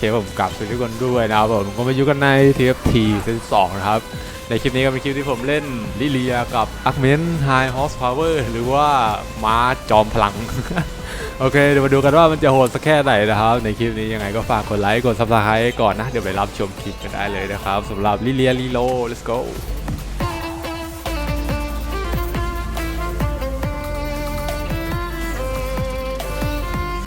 เคผมกลับสวัสดีทุกคนด้วยนะครับผมก็มาอยู่กันใน TFT เซนสองนะครับ ในคลิปนี้ก็เป็นคลิปที่ผมเล่นลิเลียกับอักเมนไฮฮอสพาวเวอร์หรือว่าม้าจอมพลัง โอเค เดี๋ยวมาดูกันว่ามันจะโหดสักแค่ไหนนะครับ ในคลิปนี้ยังไงก็ฝากกดไลค์กดซับสไครต์ก่อนนะ เดี๋ยวไปรับชมคลิปกันได้เลยนะครับสำหรับลิเลียลีโล let's go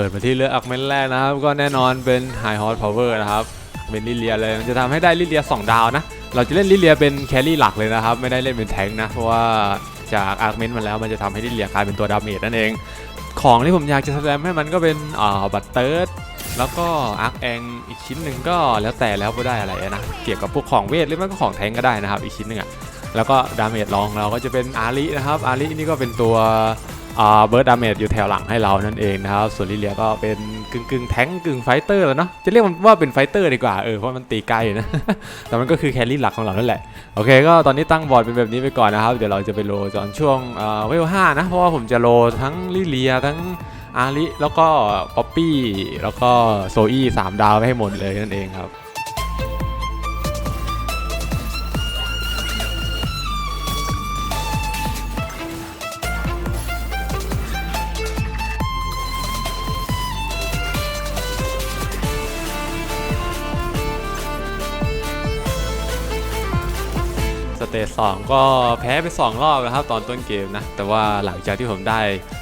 ปิดมาที่เลือกอักเมนแรกนะครับ ก็แน่นอนเป็น High Horse Power นะครับ เป็นลิเลียเลยมันจะทำให้ได้ลิเลีย 2 ดาวนะ เราจะเล่นลิเลียเป็นแครี่หลักเลยนะครับ ไม่ได้เล่นเป็นแทงค์นะ เพราะว่าจากอาร์เมนมาแล้วมันจะทำให้ลิเลียกลายเป็นตัวดาเมจนั่นเอง ของที่ผมอยากจะแสดงให้มันก็เป็นอ่าบัตเตอร์แล้วก็อาร์คแองอีกชิ้นหนึ่งก็แล้วแต่แล้วก็ได้อะไรนะเกี่ยวกับพวกของเวทหรือไม่ก็ของแทงค์ก็ได้นะครับ อีกชิ้นหนึ่งอะแล้วก็ดาเมจรองเราก็จะเป็นอารินะครับอารินี่ก็เป็นตัว เบิร์ดดาเมจอยู่แถวหลังให้เรานั่นเองนะครับ ส่วนลิเลียก็เป็นกึ่งกึ่งแทงกึ่งไฟเตอร์แล้วเนาะ จะเรียกมันว่าเป็นไฟเตอร์ดีกว่า เออ เพราะมันตีไกลนะ แต่มันก็คือแคลรี่หลักของเรานั่นแหละ โอเค ก็ตอนนี้ตั้งบอร์ดเป็นแบบนี้ไปก่อนนะครับ เดี๋ยวเราจะไปโลตอนช่วงเวลห้านะ เพราะว่าผมจะโลทั้งลิเลียทั้งอาริแล้วก็ป๊อปปี้แล้วก็โซอี้สามดาวไปให้หมดเลยนั่นเองครับ เตจสองก็แพ้ไป 2 รอบนะครับตอนต้นเกมนะ แต่ว่าหลังจากที่ผมได้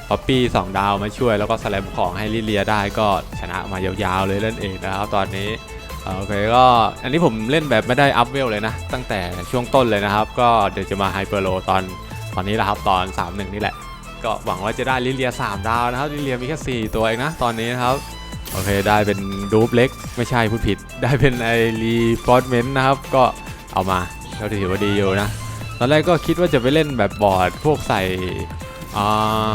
ป๊อปปี้2ดาวมาช่วย แล้วก็สแลมของให้ลิเลียได้ก็ชนะมายาวๆเลยนั่นเองนะครับตอนนี้โอเคก็อันนี้ผมเล่นแบบไม่ได้อัพเวลเลยนะ ตั้งแต่ช่วงต้นเลยนะครับ ก็เดี๋ยวจะมาไฮเปอร์โลตอนตอนนี้แหละครับตอน 3-1 นี่แหละ ก็หวังว่าจะได้ลิเลีย 3 ดาวนะครับลิเลียมีแค่ 4 ตัวเองนะตอนนี้นะครับโอเคได้เป็นดูปเล็กไม่ใช่พูดผิด ได้เป็นไอรีฟอร์เมนต์นะครับ ก็เอามา ก็ถือว่าดีอยู่นะ ตอนแรกก็คิดว่าจะไปเล่นแบบบอร์ดพวกใส่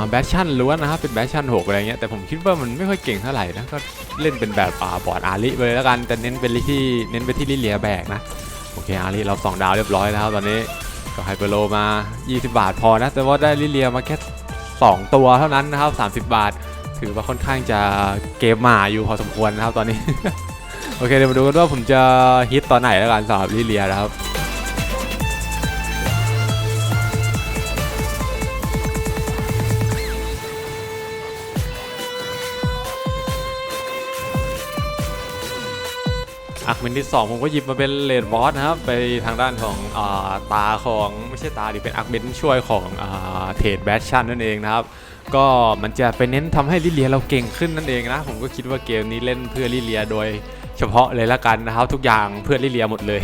แบชชั่นล้วนนะครับ เป็นแบชชั่น6อะไรเงี้ยแต่ผมคิดว่ามันไม่ค่อยเก่งเท่าไหร่นะก็เล่นเป็นแบบอ่าบอร์ดอาริไปเลยแล้วกันแต่เน้นเป็นที่เน้นไปที่ลิเลียแบกนะโอเคอาริเรา2ดาวเรียบร้อยแล้วครับตอนนี้ก็ไฮเปอร์โลมา 20 บาทพอนะ แต่ว่าได้ลิเลียมาแค่ 2 ตัวเท่านั้นนะครับ 30 บาท ถือว่าค่อนข้างจะเกมหมาอยู่พอสมควรนะครับตอนนี้ โอเคเดี๋ยวมาดูกันว่าผมจะฮิตตอนไหนแล้วกันสำหรับลิเลียนะครับ อะเมนที่ 2 ผมก็หยิบมาเป็นเลดบอสนะครับ ไปทางด้านของอาตาของไม่ใช่ตาดิเป็นอักเมนช่วยของเทรดแบชชั่นนั่นเองนะครับก็มันจะไปเน้นทำให้ลิเลียเราเก่งขึ้นนั่นเองนะ ผมก็คิดว่าเกมนี้เล่นเพื่อลิเลียโดยเฉพาะเลยละกันนะครับ ทุกอย่างเพื่อลิเลียหมดเลย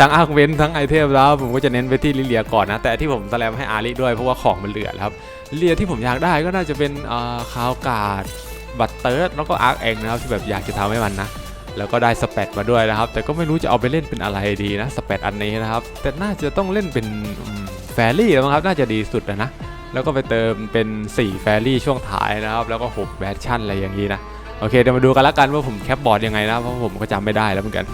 ทั้งอาร์เวนทั้งไอเทมแล้ว ผมก็จะเน้นไปที่ลิเลียก่อนนะ แต่ที่ผมแสลมให้อาริด้วยเพราะว่าของมันเหลือครับลิเลียที่ผมอยากได้ก็น่าจะเป็นอ่าคาวกาดบัตเตอร์แล้วก็อาร์คเองนะครับที่แบบอยากจะทำให้มันนะ แล้วก็ได้สเปดมาด้วยนะครับ แต่ก็ไม่รู้จะเอาไปเล่นเป็นอะไรดีนะสเปดอันนี้นะครับ แต่น่าจะต้องเล่นเป็นแฟรี่แล้วมั้งครับ น่าจะดีสุดนะนะ แล้วก็ไปเติมเป็น 4 แฟรี่ช่วงท้ายนะครับ แล้วก็6แบชชั่นอะไรอย่างนี้นะ โอเค เดี๋ยวมาดูกันละกันว่าผมแคปบอร์ดยังไงนะ เพราะผมก็จำไม่ได้แล้วเหมือนกัน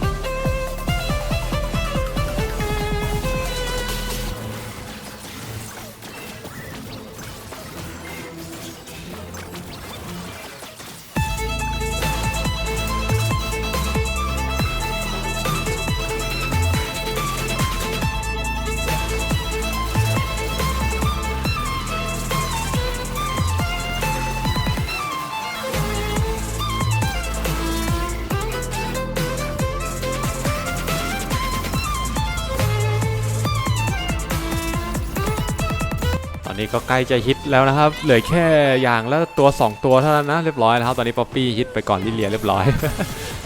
ก็ใกล้จะฮิตแล้วนะครับ เหลือแค่อย่างละตัว 2 ตัวเท่านั้นนะเรียบร้อยแล้วครับ ตอนนี้ป๊อปปี้ฮิตไปก่อนลิเลียเรียบร้อย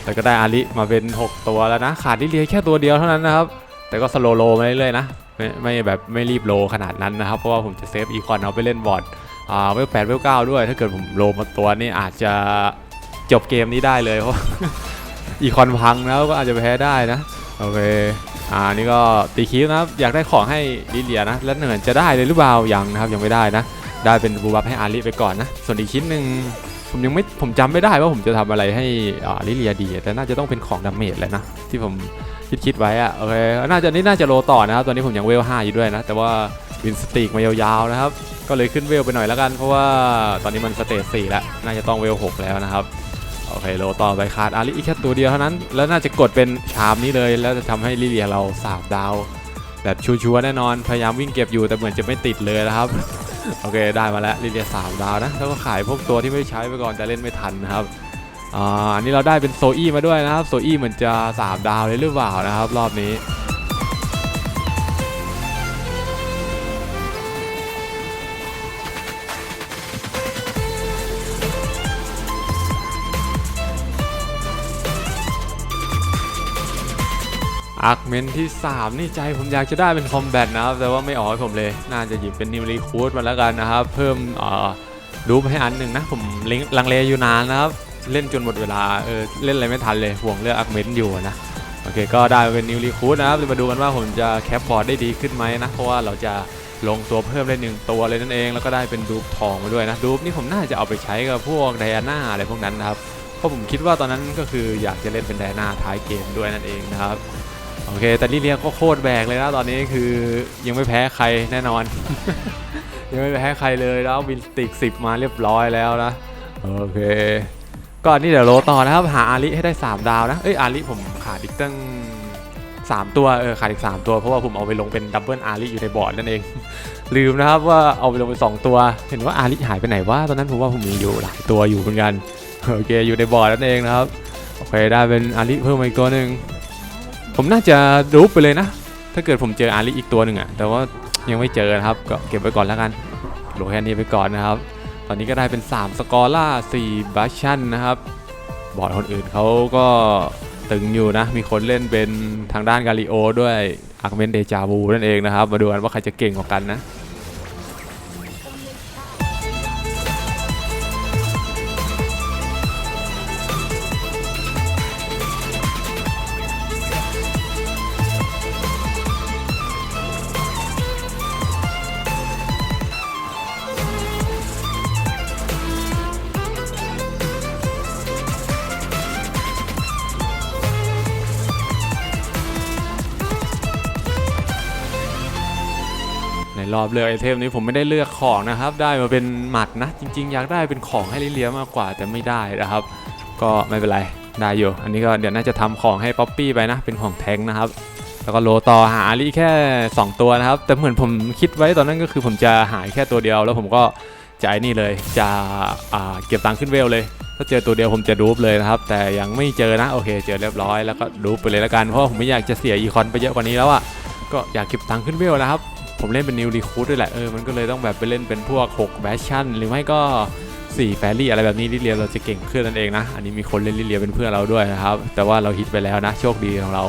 แล้วก็ได้อาริมาเป็น 6 ตัวแล้วนะ ขาดลิเลียแค่ตัวเดียวเท่านั้นนะครับ แต่ก็สโลโลมาเรื่อยๆนะไม่ไม่แบบไม่รีบโลขนาดนั้นนะครับ เพราะว่าผมจะเซฟอีคอนเอาไปเล่นบอร์ดอ่าเวลแปดเวลเก้าด้วย ถ้าเกิดผมโลมาตัวนี่อาจจะจบเกมนี้ได้เลยเพราะอีคอนพังแล้วก็อาจจะแพ้ได้นะโอเค อ่านี่ก็ตีคิวนะครับอยากได้ของให้ลิเลียนะ แล้วเหนือนจะได้เลยหรือเปล่ายังนะครับยังไม่ได้นะ ได้เป็นบูบัฟให้อาริไปก่อนนะ ส่วนอีกชิ้นหนึ่งผมยังไม่ผมจำไม่ได้ว่าผมจะทำอะไรให้อ่าลิเลียดี แต่น่าจะต้องเป็นของดาเมจแหละนะ ที่ผมคิดคิดไว้อะโอเคน่าจะนี่น่าจะโลต่อนะครับตอนนี้ผมยังเวล5อยู่ด้วยนะ แต่ว่าวินสติกมายาวๆนะครับก็เลยขึ้นเวลไปหน่อยแล้วกันเพราะว่าตอนนี้มันสเตจ4แล้วน่าจะต้องเวล6แล้วนะครับ อเคโลต่อไปขาดอาริอีกแค่ตัวเดียวเท่านั้น แล้วน่าจะกดเป็นชามนี้เลย แล้วจะทำให้ลิเลียเราสามดาว แบบชัวร์แน่นอน พยายามวิ่งเก็บอยู่แต่เหมือนจะไม่ติดเลยนะครับ โอเคได้มาแล้วลิเลียสามดาวนะ แล้วก็ขายพวกตัวที่ไม่ใช้ไปก่อนจะเล่นไม่ทันนะครับ อ่าอันนี้เราได้เป็นโซอี้มาด้วยนะครับ โซอี้เหมือนจะสามดาวเลยหรือเปล่านะครับ รอบนี้ อาร์คเมนที่ 3 นี่ใจผมอยากจะได้เป็นคอมแบทนะครับ แต่ว่าไม่ออกให้ผมเลย น่าจะหยิบเป็นนิวรีคูดมาแล้วกันนะครับ เพิ่มเอ่อดูปให้อันหนึ่งนะ ผมลิงลังเลอยู่นานนะครับ เล่นจนหมดเวลาเออเล่นอะไรไม่ทันเลยห่วงเรื่องอาร์คเมนอยู่นะ โอเค ก็ได้เป็นนิวรีคูดนะครับมาดูกันว่าผมจะแคปบอร์ดได้ดีขึ้นไหมนะ เพราะว่าเราจะลงตัวเพิ่มได้หนึ่งตัวเลยนั่นเอง แล้วก็ได้เป็นดูปทองมาด้วยนะดูปนี่ผมน่าจะเอาไปใช้กับพวกไดอาน่าอะไรพวกนั้นนะครับเพราะผมคิดว่าตอนนั้นก็คืออยากจะเล่นเป็นไดอาน่าท้ายเกมด้วยนั่นเองนะครับ โอเค แต่ลิเลียก็โคตรแบกเลยนะตอนนี้คือยังไม่แพ้ใครแน่นอน ยังไม่แพ้ใครเลยแล้ววินสติกสิบมาเรียบร้อยแล้วนะ โอเค ก่อนนี้เดี๋ยวโลต่อนะครับ หาอาริให้ได้ 3 ดาวนะ เอ้ยอาริผมขาดอีกตั้ง3 ตัวเออขาดอีก 3 ตัว เพราะว่าผมเอาไปลงเป็นดับเบิลอาริอยู่ในบอร์ดนั่นเอง ลืมนะครับว่าเอาไปลงไป2ตัว เห็นว่าอาริหายไปไหนวะตอนนั้นผมว่าผมมีอยู่หลายตัวอยู่เหมือนกันโอเคอยู่ในบอร์ดนั่นเองนะครับโอเคได้เป็นอาริเพิ่มมาอีกตัวหนึ่ง ผมน่าจะรูปไปเลยนะ ถ้าเกิดผมเจออาริอีกตัวหนึ่งอะแต่ว่ายังไม่เจอนะครับ ก็เก็บไว้ก่อนแล้วกันโหลแค่นี้ไปก่อนนะครับ ตอนนี้ก็ได้เป็น 3 สกอร่า4บัชชันนะครับ บอร์ดคนอื่นเขาก็ตึงอยู่นะ มีคนเล่นเป็นทางด้านกาลิโอด้วยอาร์เมนเดจาวูนั่นเองนะครับ มาดูกันว่าใครจะเก่งกว่ากันนะ รอบเลือกไอเทมนี้ผมไม่ได้เลือกของนะครับ ได้มาเป็นหมัดนะ จริง ๆ อยากได้เป็นของให้ลิเลียมากกว่าแต่ไม่ได้นะครับ ก็ไม่เป็นไรได้อยู่ อันนี้ก็เดี๋ยวน่าจะทำของให้ป๊อปปี้ไปนะ เป็นของแท้งนะครับ แล้วก็โลต่อหาอาลีแค่ 2 ตัวนะครับ แต่เหมือนผมคิดไว้ตอนนั้นก็คือผมจะหายแค่ตัวเดียว แล้วผมก็จะไอ้นี่เลย จะเก็บตังค์ขึ้นเวลเลย ถ้าเจอตัวเดียวผมจะรูปเลยนะครับ แต่ยังไม่เจอนะ โอเค เจอเรียบร้อย แล้วก็รูปไปเลยล้วกัน เพราะผมไม่อยากจะเสียอีคอนไปเยอะกว่านี้แล้วอะก็อยากเก็บตังค์ขึ้นเวลนะครับ ผมเล่นเป็นนิวรีคูดด้วยแหละเออมันก็เลยต้องแบบไปเล่นเป็นพวก6แบชชั่นหรือไม่ก็4แฟรี่อะไรแบบนี้ลิเลียเราจะเก่งขึ้นนั่นเองนะ อันนี้มีคนเล่นลิเลียเป็นเพื่อนเราด้วยนะครับ แต่ว่าเราฮิตไปแล้วนะ โชคดีของเรา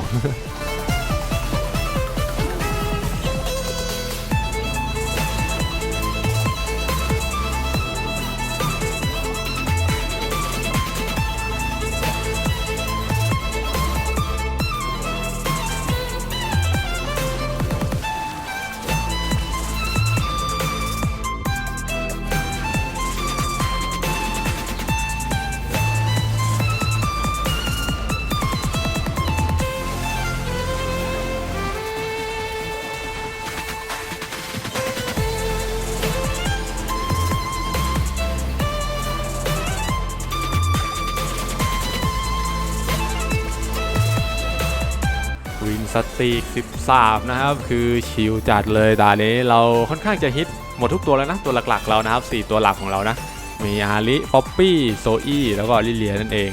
ตีก13 นะครับ คือชิลจัดเลยด่านี้เราค่อนข้างจะฮิตหมดทุกตัวแล้วนะ ตัวหลักๆเรานะครับ 4 ตัวหลักของเรานะ มีอาริป๊อปปี้โซอี้แล้วก็ลิเลียนั่นเอง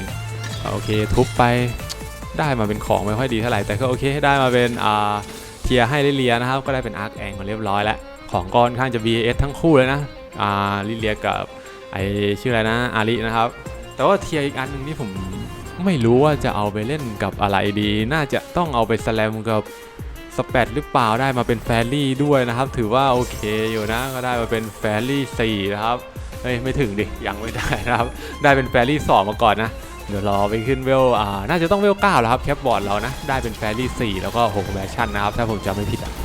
โอเค ทุบไปได้มาเป็นของไม่ค่อยดีเท่าไหร่ แต่ก็โอเคได้มาเป็นอ่าเทียให้ลิเลียนะครับ ก็ได้เป็นอาร์คแองมาเรียบร้อยแล้ว ของก็ค่อนข้างจะ BS ทั้งคู่เลยนะอ่าลิเลียกับไอชื่ออะไรนะอารินะครับแต่ว่าเทียอีกอันหนึงนี่ผม ไม่รู้ว่าจะเอาไปเล่นกับอะไรดี น่าจะต้องเอาไปสแลมกับสเปดหรือเปล่าได้มาเป็นแฟรี่ด้วยนะครับ ถือว่าโอเคอยู่นะก็ได้มาเป็นแฟรี่4นะครับเฮ้ยไม่ถึงดิยังไม่ได้นะครับ ได้เป็นแฟรี่สองมาก่อนนะเดี๋ยวรอไปขึ้นเวลอ่าน่าจะต้องเวลเก้าแล้วครับแคปบอร์ดเรานะ ได้เป็นแฟรี่สี่แล้วก็หกแวชั่นนะครับ ถ้าผมจำไม่ผิดอะ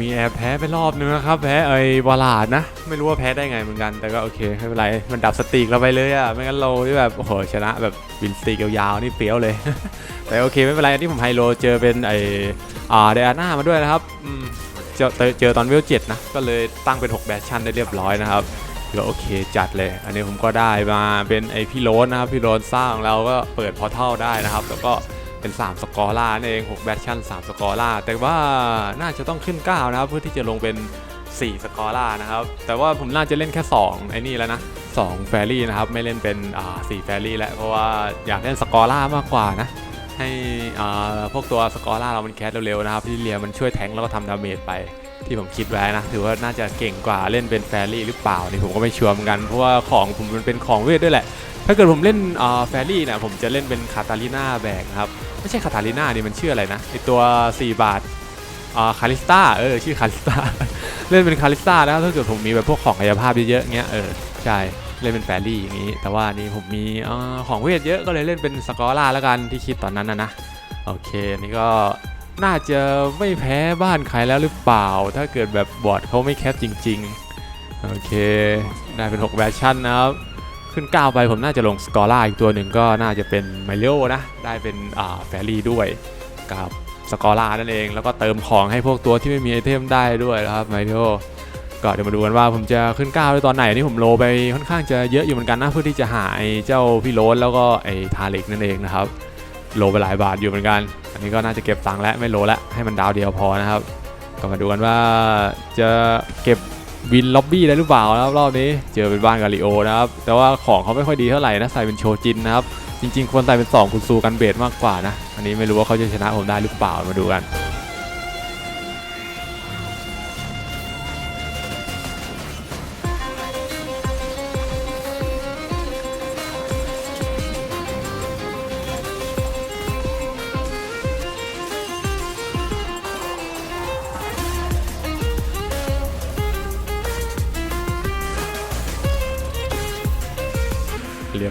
มีแอบแพ้ไปรอบนึงนะครับ แพ้ไอ้วาลาดนะ ไม่รู้ว่าแพ้ได้ไงเหมือนกัน แต่ก็โอเคไม่เป็นไร มันดับสตรีกเราไปเลยอะไม่งั้นเราที่แบบ โอ้โห ชนะแบบวินสตรีกยาวๆ นี่เปรี้ยวเลย แต่โอเคไม่เป็นไรอันนี้ผมไฮโลเจอเป็นไอ้อ่าเดอาน่ามาด้วยนะครับเจอเจอตอนเวลเจ็ดนะ ก็เลยตั้งเป็น 6 แบชชั่นได้เรียบร้อยนะครับก็โอเคจัดเลย อันนี้ผมก็ได้มาเป็นไอพี่โรนนะครับ พี่โรนสร้างเราก็เปิดพอร์ทัลได้นะครับ แล้วก็ เป็น 3 สกอร่านั่นเอง6แบชชั่น 3 สกอร่าแต่ว่าน่าจะต้องขึ้น 9 นะครับ เพื่อที่จะลงเป็น 4 สกอร่านะครับ แต่ว่าผมน่าจะเล่นแค่ 2 ไอ้นี่แล้วนะ2แฟรี่นะครับ ไม่เล่นเป็นอ่า4แฟรี่แล้วเพราะว่าอยากเล่นสกอร่ามากกว่านะ ให้อ่าพวกตัวสกอร่าเรามันแคสเร็วๆนะครับที่เรียมันช่วยแทงแล้วก็ทำดาเมจไปที่ผมคิดไว้นะ ถือว่าน่าจะเก่งกว่าเล่นเป็นแฟรี่หรือเปล่านี่ผมก็ไม่ชัวร์เหมือนกัน เพราะว่าของผมมันเป็นของเวทด้วยแหละ ถ้าเกิดผมเล่นอ่าแฟรี่เนี่ยผมจะเล่นเป็นคาตาลิน่าแบกนะครับ ไม่ใช่คาตาลิน่านี่มันชื่ออะไรนะไอตัว 4 บาทอ่าคาริสตาเออชื่อคาริสตาเล่นเป็นคาริสตาแล้วถ้าเกิดผมมีแบบพวกของกายภาพเยอะๆเงี้ยเออใช่เล่นเป็นแฟรี่อย่างนี้ แต่ว่านี่ผมมีอาของเวทเยอะก็เลยเล่นเป็นสกอร่าแล้วกันที่คิดตอนนั้นนะนะโอเคนี่ก็น่าจะไม่แพ้บ้านใครแล้วหรือเปล่า ถ้าเกิดแบบบอร์ดเขาไม่แคปจริง ๆ โอเค ได้เป็น 6 แวชชั่นนะครับ ขึ้น9ไปผมน่าจะลงสกอร่าอีกตัวหนึ่งก็น่าจะเป็นไมเลโอนะ ได้เป็นแฟรี่ด้วยกับสกอร่านั่นเอง แล้วก็เติมของให้พวกตัวที่ไม่มีไอเทมได้ด้วยนะครับไมเลโอก็เดี๋ยวมาดูกันว่าผมจะขึ้น9ด้วยตอนไหนนี่ผมโลไปค่อนข้างจะเยอะอยู่เหมือนกันนะเพื่อที่จะหาไอ้เจ้าพี่โรสแล้วก็ไอ้ทาเล็กนั่นเองนะครับโลไปหลายบาทอยู่เหมือนกัน อันนี้ก็น่าจะเก็บตังค์แล้วไม่โลแล้วให้มันดาวเดียวพอนะครับ ก็มาดูกันว่าจะเก็บ วินล็อบบี้ได้หรือเปล่านะครับรอบนี้เจอเป็นบ้านกาลิโอนะครับแต่ว่าของเขาไม่ค่อยดีเท่าไหร่นะใส่เป็นโชจินนะครับจริงๆควรใส่เป็น2คุณซูกันเบสมากกว่านะอันนี้ไม่รู้ว่าเขาจะชนะผมได้หรือเปล่ามาดูกัน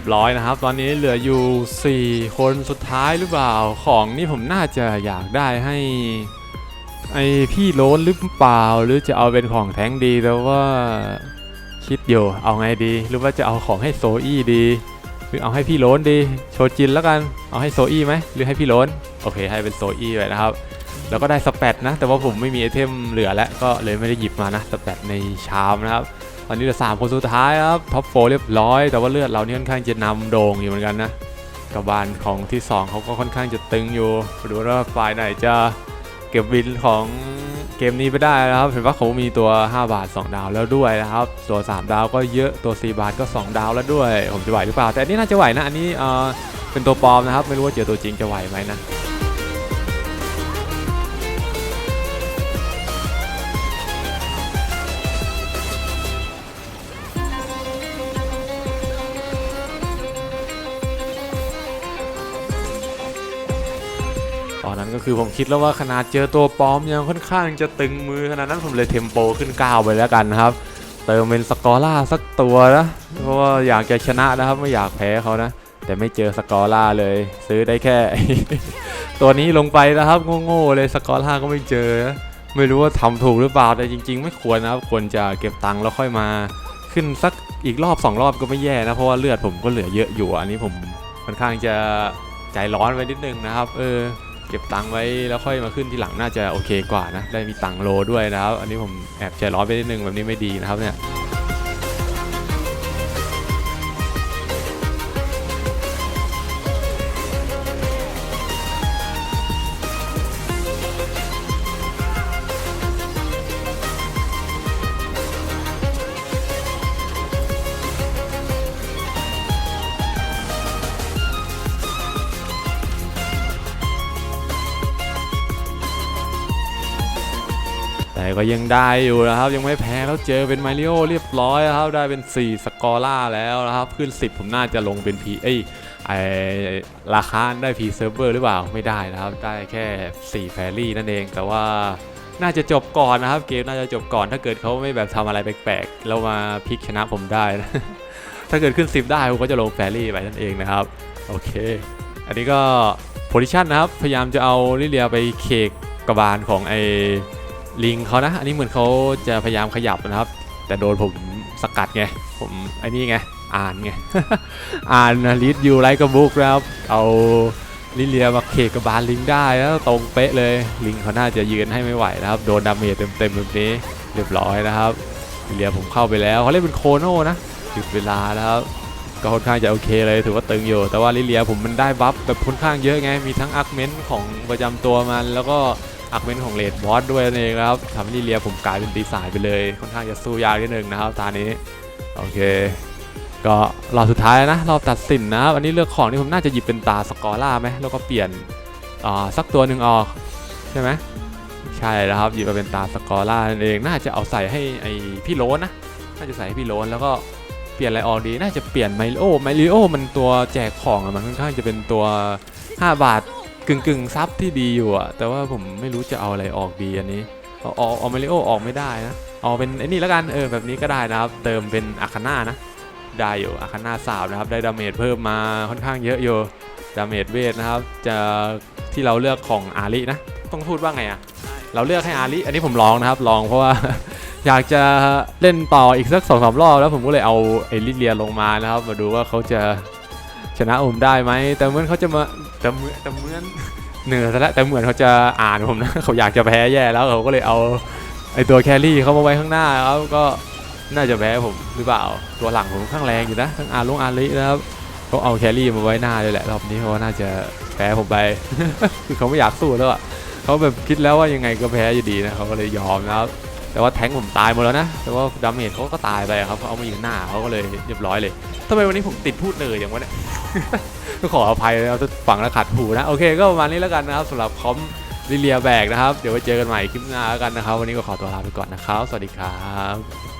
ยบร้อยนะครับ ตอนนี้เหลืออยู่ 4 คนสุดท้ายหรือเปล่าของนี่ผมน่าจะอยากได้ให้ไอพี่โรนหรือเปล่า หรือจะเอาเป็นของแท้งดีแต่ว่าคิดอยู่เอาไงดี หรือว่าจะเอาของให้โซอี้ดี หรือเอาให้พี่โรนดี โชจินแล้วกันเอาให้โซอี้ไหมหรือให้พี่โรนโอเค ให้เป็นโซอี้ไปนะครับ แล้วก็ได้สเปดนะ แต่ว่าผมไม่มีไอเทมเหลือแล้วก็เลยไม่ได้หยิบมานะสเปดในชามนะครับ ตอนนี้เหลือสามคนสุดท้ายครับท็อปโฟเรียบร้อย แต่ว่าเลือดเรานี่ค่อนข้างจะนำโด่งอยู่เหมือนกันนะกบบานของที่ 2เขาก็ค่อนข้างจะตึงอยู่ดูว่าฝ่ายไหนจะเก็บวินของเกมนี้ไปได้นะครับเห็นว่าเขามีตัว 5 บาท 2 ดาวแล้วด้วยนะครับ ตัว 3 ดาวก็เยอะตัว 4 บาทก็ 2 ดาวแล้วด้วย ผมจะไหวหรือเปล่า แต่อันนี้น่าจะไหวนะ อันนี้เเป็นตัวปลอมนะครับ ไม่รู้ว่าเจอตัวจริงจะไหวไหมนะ ก็คือผมคิดแล้วว่าขนาดเจอตัวปลอมยังค่อนข้างจะตึงมือขนาดนั้นผมเลยเทมโปขึ้นก้าวไปแล้วกันนะครับเติมเป็นสกอร่าสักตัวนะเพราะว่าอยากจะชนะนะครับไม่อยากแพ้เขานะ แต่ไม่เจอสกอร่าเลย ซื้อได้แค่ ตัวนี้ลงไปนะครับโง่ๆเลยสกอร่าก็ไม่เจอนะไม่รู้ว่าทำถูกหรือเปล่าแต่จริง ๆ ไม่ควรนะครับควรจะเก็บตังค์แล้วค่อยมาขึ้นสักอีกรอบสองรอบก็ไม่แย่นะเพราะว่าเลือดผมก็เหลือเยอะอยู่อันนี้ผมค่อนข้างจะใจร้อนไว้นิดนึงนะครับ เออ เก็บตังค์ไว้แล้วค่อยมาขึ้นที่หลังน่าจะโอเคกว่านะ ได้มีตังค์โลด้วยนะครับ อันนี้ผมแอบใจร้อนไปนิดนึงแบบนี้ไม่ดีนะครับเนี่ย แต่ก็ยังได้อยู่นะครับ ยังไม่แพ้แล้วเจอเป็นมาริโอเรียบร้อยครับได้เป็น 4 สกอร่าแล้วนะครับ ขึ้น 10 ผมน่าจะลงเป็น P เอ้ไอราคาได้ P เซิร์ฟเวอร์หรือเปล่าไม่ได้นะครับ ได้แค่ 4 แฟรี่นั่นเอง แต่ว่าน่าจะจบก่อนนะครับ เกมน่าจะจบก่อนถ้าเกิดเขาไม่แบบทำอะไรแปลกๆแล้วมาพลิกชนะผมได้นะถ้าเกิดขึ้น 10 ได้ผมก็จะลงแฟรี่ไปนั่นเองนะครับ โอเค อันนี้ก็โพซิชันนะครับ พยายามจะเอาลิเลียไปเคกกระบาลของไอ ลิงเขานะ อันนี้เหมือนเขาจะพยายามขยับนะครับ แต่โดนผมสกัดไง ผมไอ้นี่ไง อ่านไง อ่านลิดยูไลท์กระบุกนะครับ เอาลิเลียมาเคกระบาลลิงได้แล้วตรงเป๊ะเลย ลิงเขาน่าจะยืนให้ไม่ไหวนะครับ โดนดาเมจเต็มๆแบบนี้เรียบร้อยนะครับลิเลียผมเข้าไปแล้วเขาเล่นเป็นโคโน่นะหยุดเวลาแล้วครับก็ค่อนข้างจะโอเคเลยถือว่าตึงอยู่ แต่ว่าลิเลียผมมันได้บัฟแบบค่อนข้างเยอะไง มีทั้งอาร์คเมนต์ของประจำตัวมันแล้วก็ อักเมนของเลดบอสด้วยนั่นเองนะครับทำให้ลิเลียผมกลายเป็นตีสายไปเลยค่อนข้างจะสู้ยากนิดนึงนะครับตานี้โอเค ก็รอบสุดท้ายนะรอบตัดสินนะครับอันนี้เลือกของที่ผมน่าจะหยิบเป็นตาสกอร่าไหมแล้วก็เปลี่ยนอ่าสักตัวหนึ่งออกใช่ไหมใช่แล้วครับหยิบมาเป็นตาสกอร่านั่นเองน่าจะเอาใส่ให้ไอพี่โรนนะน่าจะใส่ให้พี่โรนแล้วก็เปลี่ยนอะไรออกดีน่าจะเปลี่ยนไมโอไมลิโอมันตัวแจกของมันค่อนข้างจะเป็นตัว 5 บาท กึ่งกึ่งซับที่ดีอยู่อะแต่ว่าผมไม่รู้จะเอาอะไรออกดีอันนี้เอาเอาเอามาริโอออกไม่ได้นะเอาเป็นไอ้นี่แล้วกันเออแบบนี้ก็ได้นะครับ เติมเป็นอาคาน่านะ ได้อยู่อาคาน่าสาวนะครับ ได้ดาเมจเพิ่มมาค่อนข้างเยอะอยู่ดาเมจเวทนะครับ จะที่เราเลือกของอารินะ ต้องพูดว่าไงอะเราเลือกให้อาริอันนี้ผมลองนะครับลองเพราะว่า อยากจะเล่นต่ออีกสักสองสามรอบแล้วผมก็เลยเอาไอ้ลิเลียลงมานะครับ มาดูว่าเขาจะ ชนะผมได้ไหมแต่เหมือนเขาจะมาแต่เหมือนแต่เหมือนเหนือซะแล้วแต่เหมือนเขาจะอ่านผมนะเขาอยากจะแพ้แย่แล้วเขาก็เลยเอาไอตัวแครี่เขามาไว้ข้างหน้าแล้วก็น่าจะแพ้ผมหรือเปล่าตัวหลังผมข้างแรงอยู่นะทั้งอาลุงอาลินะครับเขาเอาแครี่มาไว้หน้าเลยแหละรอบนี้เพราะน่าจะแพ้ผมไปคือเขาไม่อยากสู้แล้วอะเขาแบบคิดแล้วว่ายังไงก็แพ้อยู่ดีนะเขาก็เลยยอมนะครับ แต่ว่าแทงผมตายหมดแล้วนะ แต่ว่าดาเมจเขาก็ตายไปครับเขาเอามายิงหน้าเขาก็เลยเรียบร้อยเลยทำไมวันนี้ผมติดพูดเนยอย่างวะเนี่ยก็ขออภัยเอาฝังแล้วขัดหูนะ โอเคก็ประมาณนี้แล้วกันนะครับสำหรับคอมลิเลียแบกนะครับ เดี๋ยวไว้เจอกันใหม่คลิปหน้าแล้วกันนะครับ วันนี้ก็ขอตัวลาไปก่อนนะครับ สวัสดีครับ